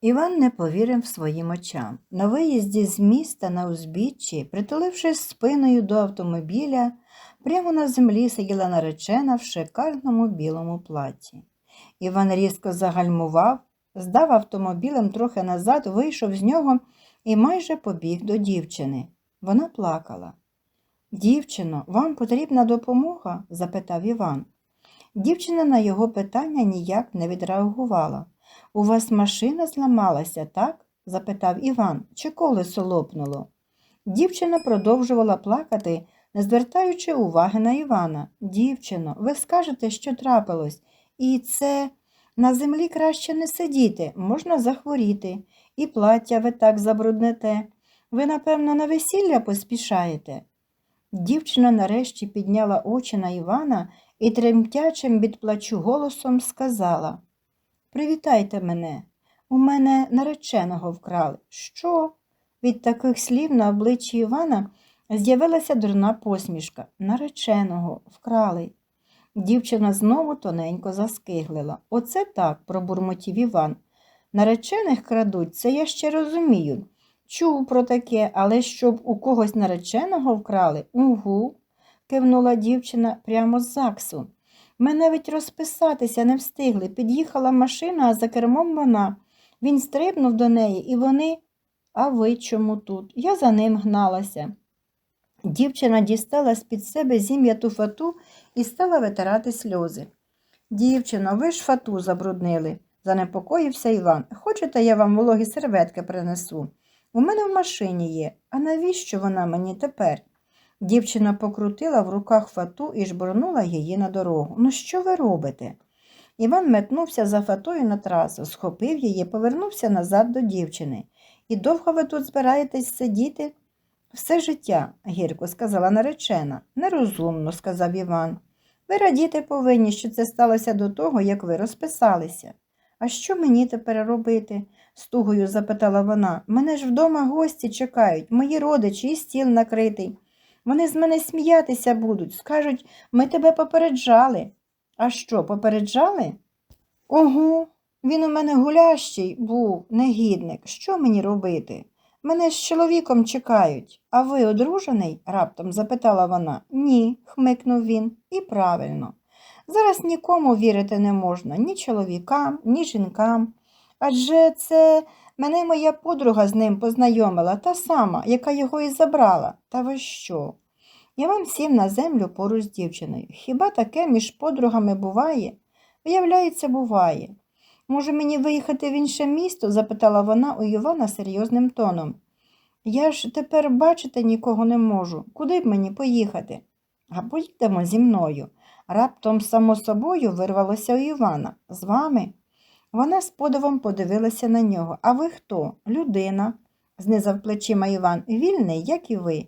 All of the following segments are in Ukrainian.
Іван не повірив своїм очам. На виїзді з міста на узбіччі, притулившись спиною до автомобіля, прямо на землі сиділа наречена в шикарному білому платі. Іван різко загальмував, здав автомобілем трохи назад, вийшов з нього і майже побіг до дівчини. Вона плакала. Дівчино, вам потрібна допомога? запитав Іван. Дівчина на його питання ніяк не відреагувала. У вас машина зламалася, так? запитав Іван, чи колесо лопнуло. Дівчина продовжувала плакати, не звертаючи уваги на Івана. Дівчино, ви скажете, що трапилось, і це на землі краще не сидіти, можна захворіти, і плаття ви так забруднете. Ви, напевно, на весілля поспішаєте. Дівчина нарешті підняла очі на Івана і тремтячим від плачу голосом сказала Привітайте мене. У мене нареченого вкрали. Що? Від таких слів на обличчі Івана з'явилася дурна посмішка. Нареченого вкрали. Дівчина знову тоненько заскиглила. Оце так, пробурмотів Іван. Наречених крадуть, це я ще розумію. Чув про таке, але щоб у когось нареченого вкрали? Угу, кивнула дівчина прямо з ЗАГСу. Ми навіть розписатися не встигли. Під'їхала машина, а за кермом вона. Він стрибнув до неї, і вони. А ви чому тут? Я за ним гналася. Дівчина дістала з-під себе зім'яту фату і стала витирати сльози. Дівчино, ви ж фату забруднили, занепокоївся Іван. Хочете, я вам вологі серветки принесу? У мене в машині є. А навіщо вона мені тепер? Дівчина покрутила в руках фату і жбурнула її на дорогу. Ну, що ви робите? Іван метнувся за фатою на трасу, схопив її, повернувся назад до дівчини. І довго ви тут збираєтесь сидіти? Все життя, гірко сказала наречена. Нерозумно, сказав Іван. Ви радіти повинні, що це сталося до того, як ви розписалися. А що мені тепер робити? стугою запитала вона. Мене ж вдома гості чекають, мої родичі і стіл накритий. Вони з мене сміятися будуть, скажуть, ми тебе попереджали. А що, попереджали? Ого, він у мене гулящий був, негідник. Що мені робити? Мене з чоловіком чекають. А ви одружений? раптом запитала вона. Ні, хмикнув він. І правильно. Зараз нікому вірити не можна, ні чоловікам, ні жінкам. Адже це мене моя подруга з ним познайомила, та сама, яка його і забрала. Та ви що? Іван сів на землю поруч з дівчиною. Хіба таке між подругами буває? Виявляється, буває. Може, мені виїхати в інше місто? запитала вона у Івана серйозним тоном. Я ж тепер бачити нікого не можу. Куди б мені поїхати? А поїдемо зі мною. Раптом, само собою, вирвалося у Івана. З вами? Вона з подивом подивилася на нього. А ви хто? Людина, знизав плечима Іван. Вільний, як і ви.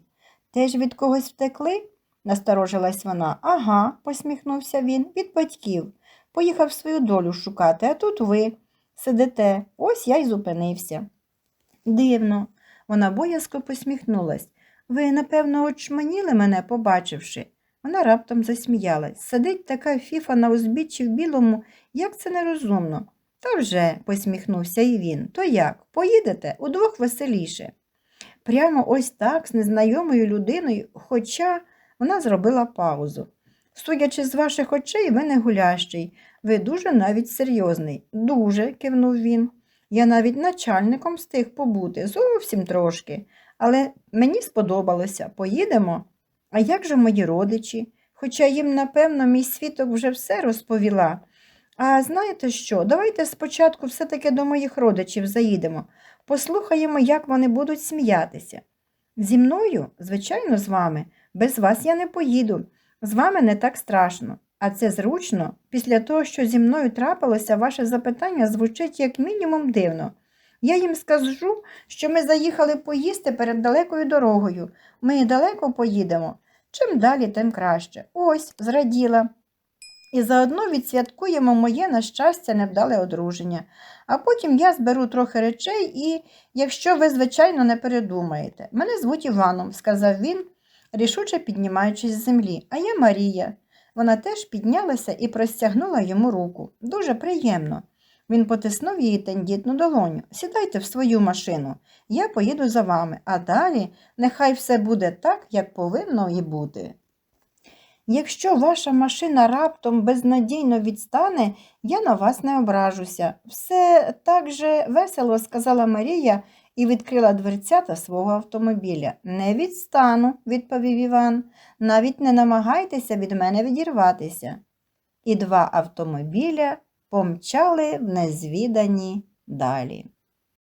Теж від когось втекли? насторожилась вона. Ага, посміхнувся він, від батьків. Поїхав свою долю шукати, а тут ви сидите. Ось я й зупинився. Дивно, вона боязко посміхнулась. Ви, напевно, очманіли мене, побачивши. Вона раптом засміялась. Сидить така фіфа на узбіччі в білому, як це нерозумно. Та вже, посміхнувся і він. То як? Поїдете удвох веселіше. Прямо ось так, з незнайомою людиною, хоча вона зробила паузу. Судячи з ваших очей, ви не гулящий, ви дуже навіть серйозний. Дуже, кивнув він. Я навіть начальником встиг побути, зовсім трошки. Але мені сподобалося. Поїдемо? А як же мої родичі? Хоча їм, напевно, мій світок вже все розповіла. А знаєте що? Давайте спочатку все-таки до моїх родичів заїдемо, послухаємо, як вони будуть сміятися. Зі мною, звичайно, з вами, без вас я не поїду. З вами не так страшно, а це зручно. Після того, що зі мною трапилося, ваше запитання звучить як мінімум дивно. Я їм скажу, що ми заїхали поїсти перед далекою дорогою. Ми далеко поїдемо. Чим далі, тим краще. Ось, зраділа. І заодно відсвяткуємо моє, на щастя, невдале одруження. А потім я зберу трохи речей і, якщо ви, звичайно, не передумаєте. Мене звуть Іваном, сказав він, рішуче піднімаючись з землі. А я Марія. Вона теж піднялася і простягнула йому руку. Дуже приємно. Він потиснув її тендітну долоню. Сідайте в свою машину, я поїду за вами, а далі нехай все буде так, як повинно і бути. Якщо ваша машина раптом безнадійно відстане, я на вас не ображуся. Все так же весело, сказала Марія і відкрила дверцята свого автомобіля. Не відстану, відповів Іван. Навіть не намагайтеся від мене відірватися. І два автомобіля помчали в незвідані далі.